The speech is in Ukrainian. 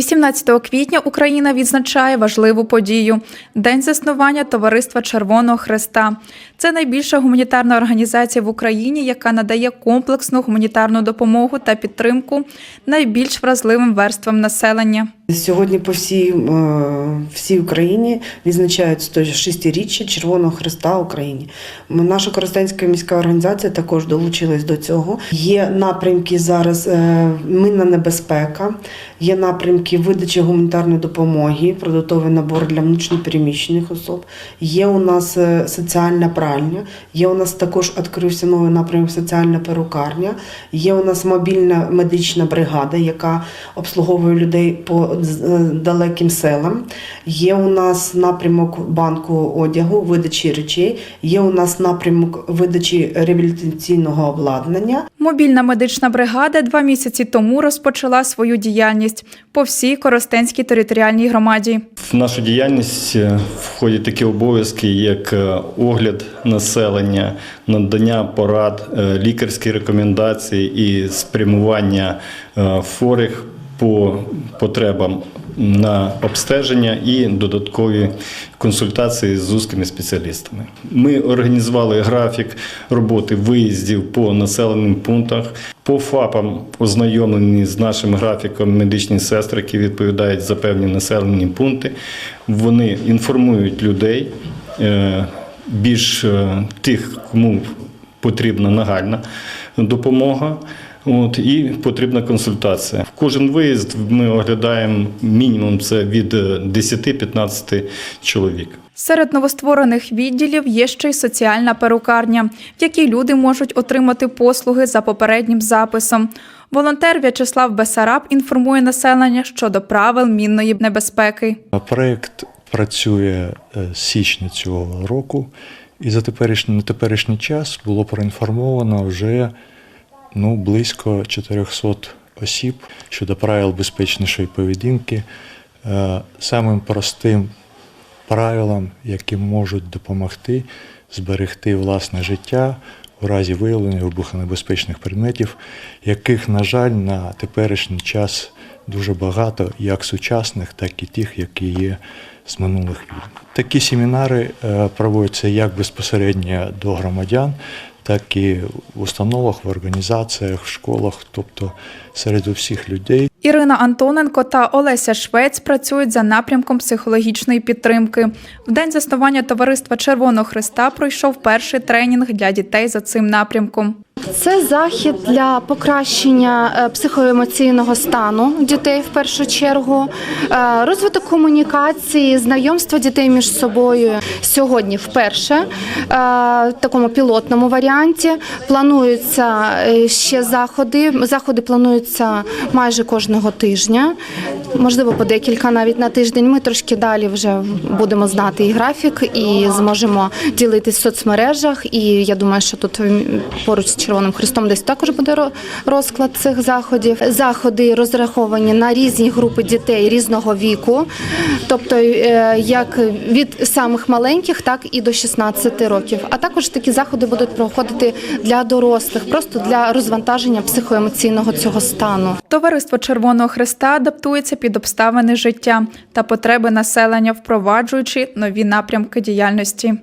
18 квітня Україна відзначає важливу подію День заснування Товариства Червоного Хреста. Це найбільша гуманітарна організація в Україні, яка надає комплексну гуманітарну допомогу та підтримку найбільш вразливим верствам населення. Сьогодні по всій, е, всій Україні відзначають 106-річчя Червоного Христа Україні. Наша Коростенська міська організація також долучилась до цього. Є напрямки зараз е, минна небезпека, є напрямки видачі гуманітарної допомоги, продуктовий набор для внутрішньопереміщених особ. Є у нас е, соціальна пральня, є у нас також відкрився новий напрямок соціальна перукарня, є у нас мобільна медична бригада, яка обслуговує людей по далеким селам. Є у нас напрямок банку одягу, видачі речей, є у нас напрямок видачі реабілітаційного обладнання. Мобільна медична бригада два місяці тому розпочала свою діяльність по всій Коростенській територіальній громаді. В нашу діяльність е, входять такі обов'язки, як е, огляд населення, надання порад, е, лікарські рекомендації і спрямування е, хворих по потребам на обстеження і додаткові консультації з узкими спеціалістами. Ми організували графік роботи виїздів по населеним пунктах. По ФАПам ознайомлені з нашим графіком медичні сестри, які відповідають за певні населені пункти. Вони інформують людей, е, більш е, тих, кому потрібна нагальна допомога. От, і потрібна консультація. В кожен виїзд ми оглядаємо мінімум це від е, 10-15 чоловік. Серед новостворених відділів є ще й соціальна перукарня, в якій люди можуть отримати послуги за попереднім записом. Волонтер В'ячеслав Бесараб інформує населення щодо правил мінної небезпеки. Проєкт працює е, з січня цього року, і за теперішній, на теперішній час було проінформовано вже ну, близько 400 осіб щодо правил безпечнішої поведінки. Е, Самим простим правилам, які можуть допомогти зберегти власне життя у разі виявлення вибухонебезпечних предметів, яких, на жаль, на теперішній час дуже багато, як сучасних, так і тих, які є з минулих війн. Такі семінари е, проводяться як безпосередньо до громадян, так і в установах, в організаціях, в школах, тобто серед усіх людей. Ірина Антоненко та Олеся Швець працюють за напрямком психологічної підтримки. В день заснування товариства Червоного Христа пройшов перший тренінг для дітей за цим напрямком. Це захід для покращення е, психоемоційного стану дітей в першу чергу, е, розвиток комунікації, знайомства дітей між собою. Сьогодні вперше е, в такому пілотному варіанті плануються ще заходи. Заходи плануються майже кожного тижня, можливо, по декілька навіть на тиждень. Ми трошки далі вже будемо знати і графік, і зможемо ділитись в соцмережах. І я думаю, що тут поруч з Червоним Христом десь також буде розклад цих заходів. Заходи розраховані на різні групи дітей різного віку, тобто е, як від самих маленьких, так і до 16 років. А також такі заходи будуть проходити для дорослих, просто для розвантаження психоемоційного цього стану. Товариство Червоного Христа адаптується під обставини життя та потреби населення, впроваджуючи нові напрямки діяльності.